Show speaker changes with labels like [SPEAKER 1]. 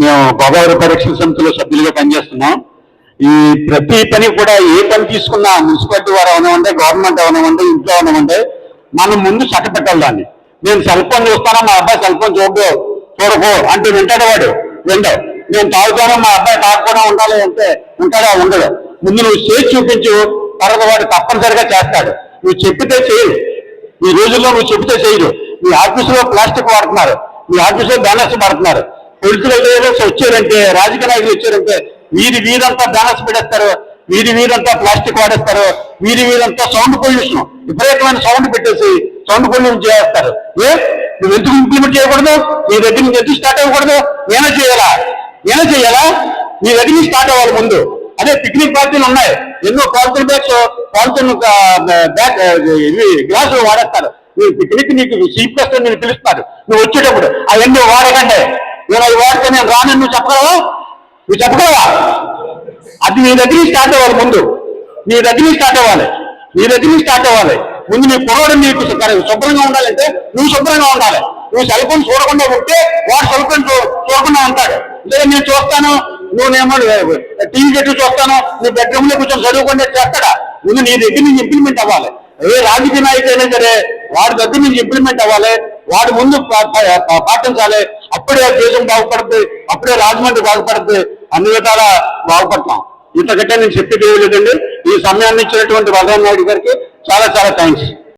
[SPEAKER 1] మేము గోదావరి పరీక్షల సమితిలో సభ్యులుగా పనిచేస్తున్నాం. ఈ ప్రతి పని కూడా ఏ పని తీసుకున్నా మున్సిపాలిటీ వారు అవనివ్వండి గవర్నమెంట్ అవనివ్వండి ఇంట్లో అవనివ్వండి మనం ముందు చక్కపెట్టాలి దాన్ని నేను సెల్ ఫోన్ చూస్తానా? మా అబ్బాయి సెల్ ఫోన్ చూడదు చూడకో అంటే వింటాడు వాడు విండో. నేను తాగుతాను మా అబ్బాయి తాగకుండా ఉండాలి అంటే ఉంటాడా? ఉండడు. ముందు నువ్వు చేసి చూపించు తర్వాత వాడు తప్పనిసరిగా చేస్తాడు. నువ్వు చెప్పితే చేయదు ఈ రోజుల్లో నువ్వు చెప్తే చేయరు మీ ఆఫీసులో ప్లాస్టిక్ వాడుతున్నారు. మీ ఆఫీసులో బ్యానర్స్ వాడుతున్నారు. పొలిటికల్ లీడర్స్ వచ్చారంటే రాజకీయ నాయకులు వచ్చారంటే వీరి వీరంతా బ్యానర్స్ పెడేస్తారు వీరి వీరంతా ప్లాస్టిక్ వాడేస్తారు వీరి వీరంతా సౌండ్ పొల్యూషన్ విపరీతమైన సౌండ్ పెట్టేసి సౌండ్ పొల్యూషన్ చేస్తారు. ఏ? నువ్వు ఎందుకు ఇంప్లిమెంట్ చేయకూడదు? నీ దగ్గర నుంచి ఎందుకు స్టార్ట్ అవ్వకూడదు? నేనే చేయాలా? నేనే చేయాలా? నీ దగ్గర నుంచి స్టార్ట్ అవ్వాలి ముందు. అదే పిక్నిక్ పార్టీలు ఉన్నాయి. ఎన్నో పాలిథిన్ బ్యాగ్స్ పాలిథిన్ బ్యాగ్ ఇవి గ్లాసులు వాడేస్తారు. నీ పిక్నిక్ నీకు చీఫ్ గెస్ట్ నేను పిలుస్తారు నువ్వు వచ్చేటప్పుడు అవన్నీ వాడకండి. నేను అది వాడితే నేను రానని నువ్వు చెప్పగలవా? నువ్వు చెప్పగలవా? అది నీ దగ్గర స్టార్ట్ అవ్వాలి ముందు. నీ దగ్గర స్టార్ట్ అవ్వాలి. నీ దగ్గర స్టార్ట్ అవ్వాలి. ముందు నీ కుర్రోడు నీకు శుభ్రంగా ఉండాలంటే నువ్వు శుభ్రంగా ఉండాలి. నువ్వు సెల్ ఫోన్ చూడకుండా ఉంటే వాడు సెల్ ఫోన్ చూడకుండా ఉంటాడు. లేదా నేను చూస్తాను నువ్వు నేమో టీవీ చెట్టు చూస్తాను నీ బెడ్రూమ్లో కూర్చొని చదువుకుంటే చేస్తాడా? ముందు నీ దగ్గర నుంచి ఇంప్లిమెంట్ అవ్వాలి. ఏ రాజకీయ నాయకుడైనా సరే వాడి దగ్గర నుంచి ఇంప్లిమెంట్ అవ్వాలి. వాడు ముందు పా- పాటించాలి. అప్పుడే దేశం బాగుపడుతుంది అప్పుడే రాజమండ్రి బాగుపడుతుంది అన్ని విధాలా బాగుపడతాం. ఇంతకంటే నేను చెప్పేది ఏమీ లేదండి. ఈ సమయాన్ని ఇచ్చినటువంటి వరదరామ నాయుడు గారికి చాలా చాలా థ్యాంక్స్